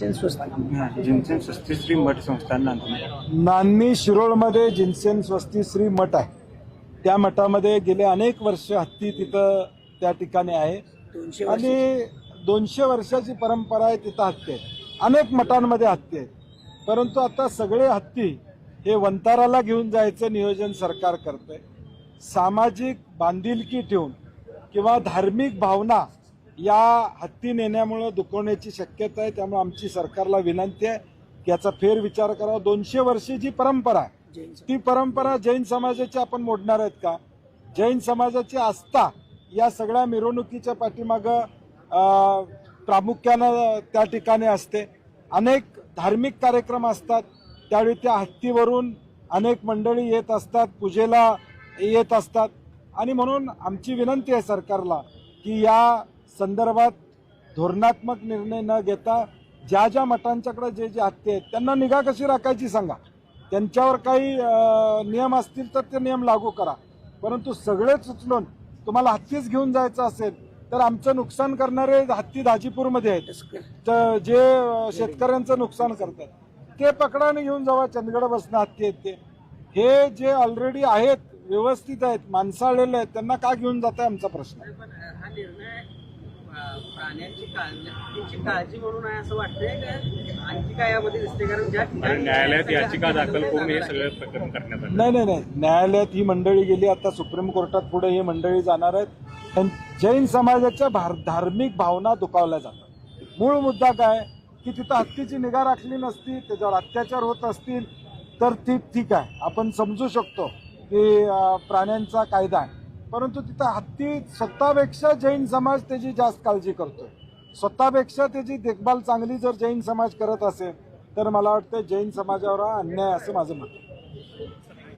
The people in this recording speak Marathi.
स्वस्त जिनसेन स्वस्ती श्री मठ संस्थान नांदणे. नान्नी शिरोळमध्ये जिनसेन स्वस्ती श्री मठ आहे. त्या मठामध्ये गेले अनेक वर्ष हत्ती तिथं त्या ठिकाणी आहे. दोनशे आणि दोनशे वर्षाची परंपरा आहे तिथं हत्ती आहे. अनेक मठांमध्ये हत्ती आहेत. परंतु आता सगळे हत्ती हे वंताराला घेऊन जायचं नियोजन सरकार करतंय. सामाजिक बांधिलकी ठेवून किंवा धार्मिक भावना या हत्ती नेण्यामुळं दुखवण्याची शक्यता आहे त्यामुळे आमची सरकारला विनंती आहे की याचा फेरविचार करावा. दोनशे वर्षी जी परंपरा आहे जैन ती परंपरा जैन समाजाची आपण मोडणार आहेत का? जैन समाजाची आस्था या सगळ्या मिरवणुकीच्या पाठीमागं प्रामुख्यानं त्या ठिकाणी असते. अनेक धार्मिक कार्यक्रम असतात. त्यावेळी त्या हत्तीवरून अनेक मंडळी येत असतात पूजेला येत असतात. आणि म्हणून आमची विनंती आहे सरकारला की या संदर्भात धोरणात्मक निर्णय न घेता ज्या ज्या मठांच्याकडे जे जे हत्ती आहेत त्यांना निगा कशी राखायची सांगा. त्यांच्यावर काही नियम असतील तर ते नियम लागू करा. परंतु सगळेच उचलून तुम्हाला हत्तीच घेऊन जायचं असेल तर आमचं नुकसान करणारे हत्ती दाजीपूरमध्ये आहेत. तर जे शेतकऱ्यांचं नुकसान करतात ते पकडा आणि घेऊन जावा चंदगड बसणं हत्ती आहेत ते. हे जे ऑलरेडी आहेत व्यवस्थित आहेत माणसाळलेले आहेत त्यांना का घेऊन जात आहे आमचा प्रश्न आहे. पण हा निर्णय अं, प्राण्यांची काळजी त्यांची काळजी म्हणून आहे असं वाटतंय का? आणखी काय यामध्ये दिसते कारण ज्या आणि ठिकाणी न्यायालयात याचिका दाखल करून हे सगळं प्रकरण करण्यात आलं. नाही नाही नाही. न्यायालयात ही मंडळी गेली आता सुप्रीम कोर्टात पुढे ही मंडळी जाणार आहेत. पण जैन समाजाच्या भार धार्मिक भावना दुखावल्या जातात. मूळ मुद्दा काय? की तिथं हत्तीची निगा राखली नसती त्याच्यावर अत्याचार होत असतील तर ती ठीक आहे. आपण समजू शकतो की प्राण्यांचा कायदा आहे. परंतु तिथं हत्ती स्वतःपेक्षा जैन समाज त्याची जास्त काळजी करतोय स्वतःपेक्षा त्याची देखभाल चांगली जर जैन समाज करत असेल तर मला वाटतं जैन समाजावर हा अन्याय असं माझं मत आहे.